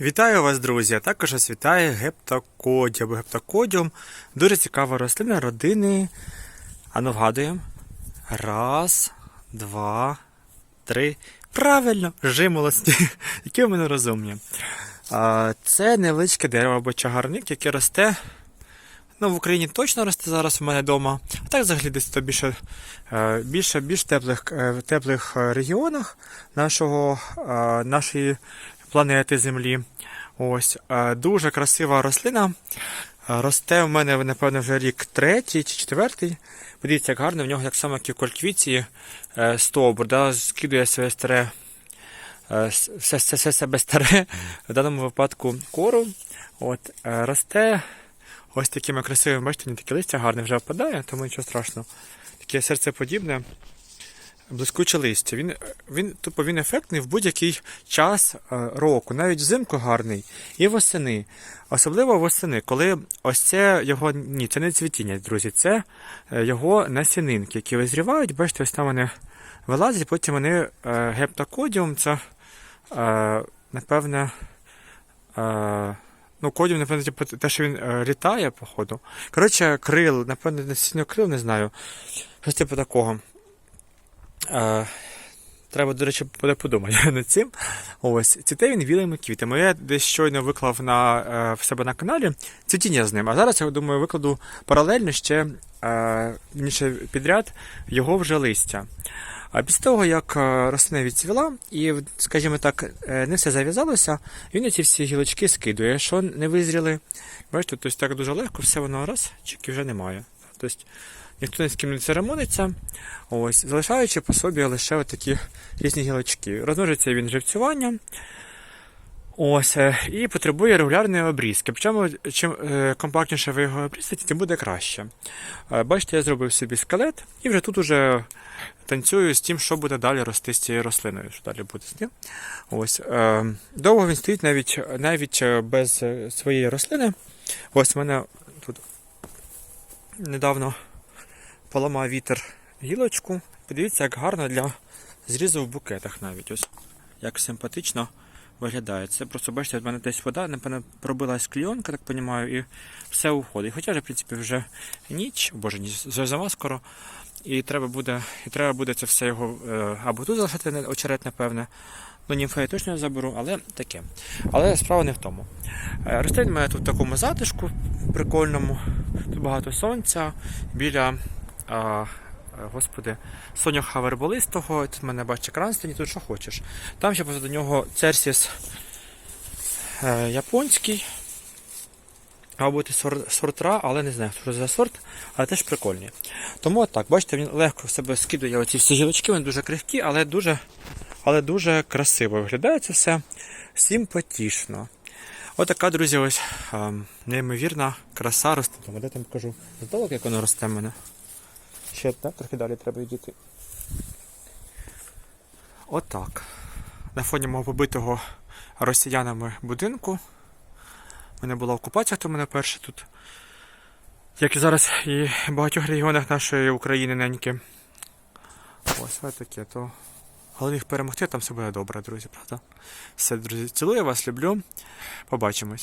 Вітаю вас, друзі! А також вас вітає гептокодіум. або гептокодіум. Дуже цікава рослина родини. Ану, вгадуємо. Раз, два, три. Правильно, жимолості. Які в мене розумні. Це невеличке дерево або чагарник, яке росте. Ну, в Україні точно росте зараз у мене вдома. А так взагалі десь то більше, е, більше, більш теплих, е, в теплих е, регіонах нашого, нашої планети Землі. Ось е, дуже красива рослина. Е, Росте в мене, напевно, вже рік третій чи четвертий. Подивіться, як гарно в нього, як саме як і в кольквіці, е, стовбур, да, скидує своє старе, все, все, все себе старе, в даному випадку кору. От, росте ось такими красивими, бачите, не таке листя гарне вже впадає, тому нічого страшного. Таке серцеподібне блискуче листя. Він, він, тупо, він ефектний в будь-який час е, року, навіть взимку гарний, і восени. Особливо восени, коли ось це його, ні, це не цвітіння, друзі, це е, його насінинки, які визрівають. Бачите, ось там вони вилазять, потім вони е, гептокодіум, це, напевне, ну, кодіум, напевне, типу, те, що він літає, походу. Коротше, крил, напевне, насіння крил, не знаю. Щось типу такого. Треба, до речі, подумати над цим. Ось, цвіте він білими квітами. Я десь щойно виклав на, е, в себе на каналі цвітіння з ним. А зараз, я думаю, викладу паралельно ще е, підряд його вже листя. А після того, як е, рослина відцвіла, і, скажімо так, е, не все зав'язалося, він ці всі гілочки скидує. Що не визріли, бачите, тобто так дуже легко, все воно раз, чики вже немає. Тобто ніхто ні з ким не церемониться, ось, залишаючи по собі лише такі різні гілочки. Розмножується він живцюванням. Ось, е, і потребує регулярної обрізки. Причому, чим е, компактніше ви його обрізаєте, тим буде краще. Е, Бачите, я зробив собі скелет і вже тут уже танцюю з тим, що буде далі рости з цією рослиною. Що далі буде з ним. Ось, довго він стоїть навіть, навіть без своєї рослини. Ось в мене тут недавно поламав вітер гілочку. Подивіться, як гарно для зрізу в букетах навіть. Ось як симпатично виглядає. Це просто бачите, в мене десь вода, напевно, пробилась клійонка, так розумію, і все уходить. Хоча, в принципі, вже ніч, боже, ніч, зима скоро. І треба буде, і треба буде це все його е, або тут залишити не- очерет, напевне. Ну, німфа я точно не заберу, але таке. Але справа не в тому. Е, в мене тут в такому затишку прикольному. Тут багато сонця біля. А, е, Господи, соняха верболистого, тут мене бачить кранстені, тут що хочеш. Там ще позаду нього церсіс е, японський. Бути сор- сортра, але не знаю, що за сорт, але теж прикольні. Тому так, бачите, він легко в себе скидує оці всі гілочки, вони дуже крихкі, але дуже, але дуже красиво виглядає це все симпатічно. Отака, друзі, ось ем, неймовірна краса росте. Де там покажу здалок, як воно росте в мене. Ще так, трохи далі треба йдіти. Отак. На фоні мого побитого росіянами будинку. У мене була окупація, то мене перше тут. Як і зараз і в багатьох регіонах нашої України неньки. Ось ось таке, то головне їх перемогти, там все буде добре, друзі, правда? Все, друзі, цілую вас, люблю. Побачимось.